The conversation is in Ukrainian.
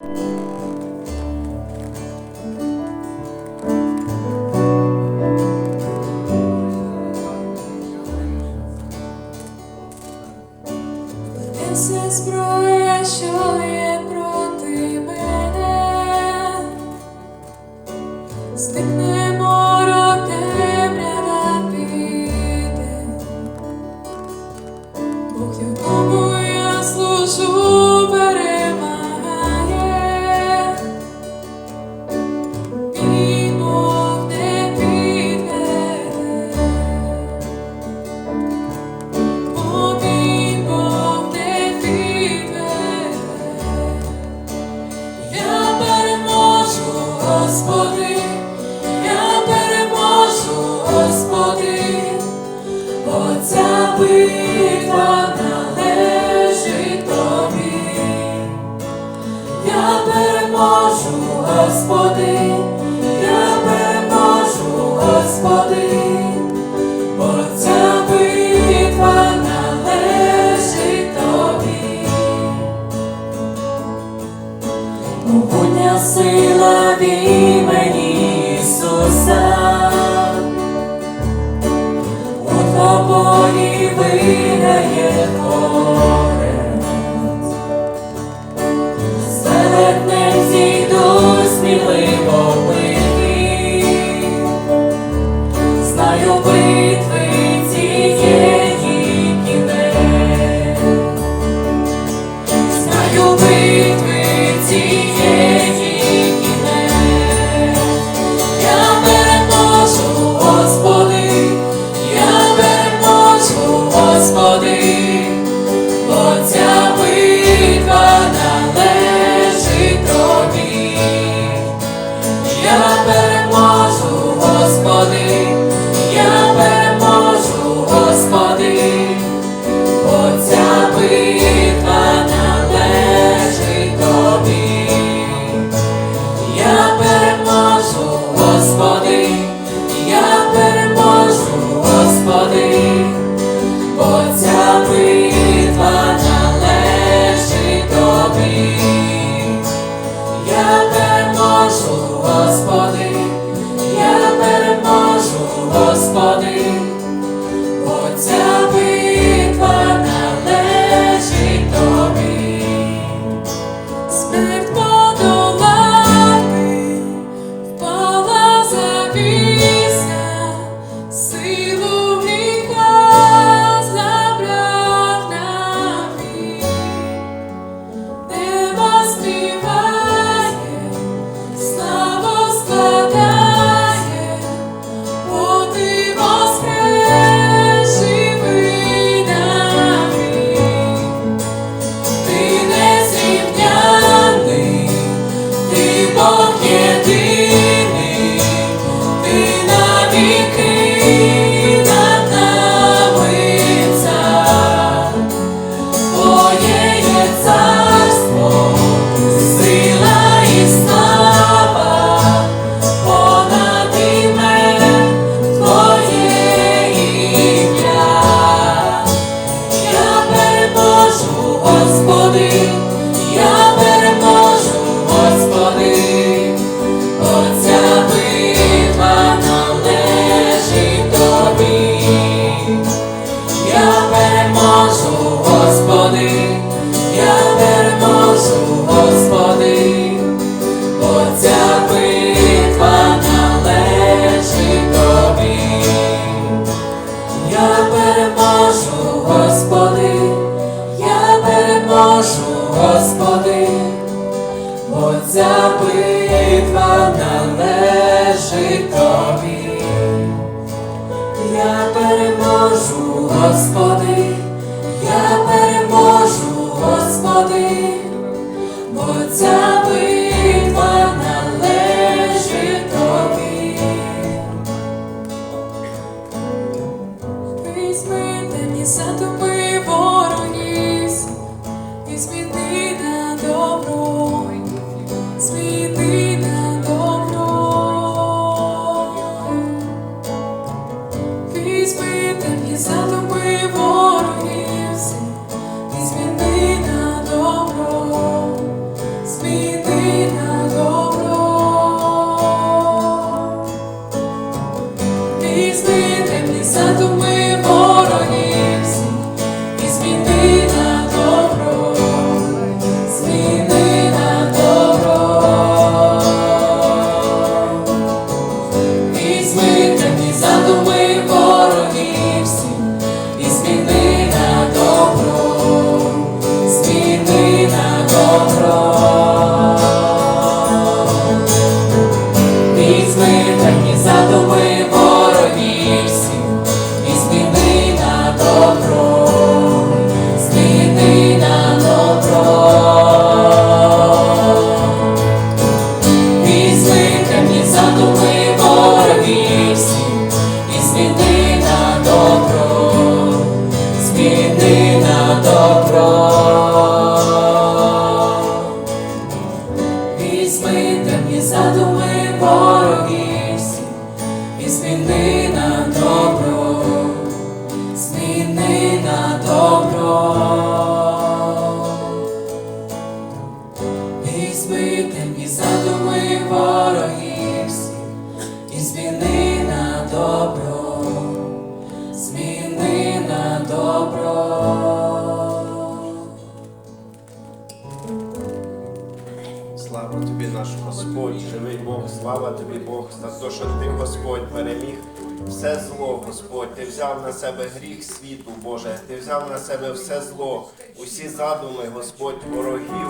Все зброя, що є проти мене, стикне моро темрява піде, Бог якому я служу. Господи, я переможу, Господи, бо ця битва належить тобі, могутня сила в імені Ісуса. Господи, я переможу, Господи, бо ця битва належить тобі. Візьми за садоби вороніс, і зміни на добро, зміни на добро. Візьми за садоби зміни на добро, зміни на добро. Слава тобі, наш Господь, живий Бог, слава тобі, Бог, за те, що ти, Господь, переміг все зло, Господь. Ти взяв на себе гріх світу, Боже, ти взяв на себе все зло, усі задуми, Господь, ворогів.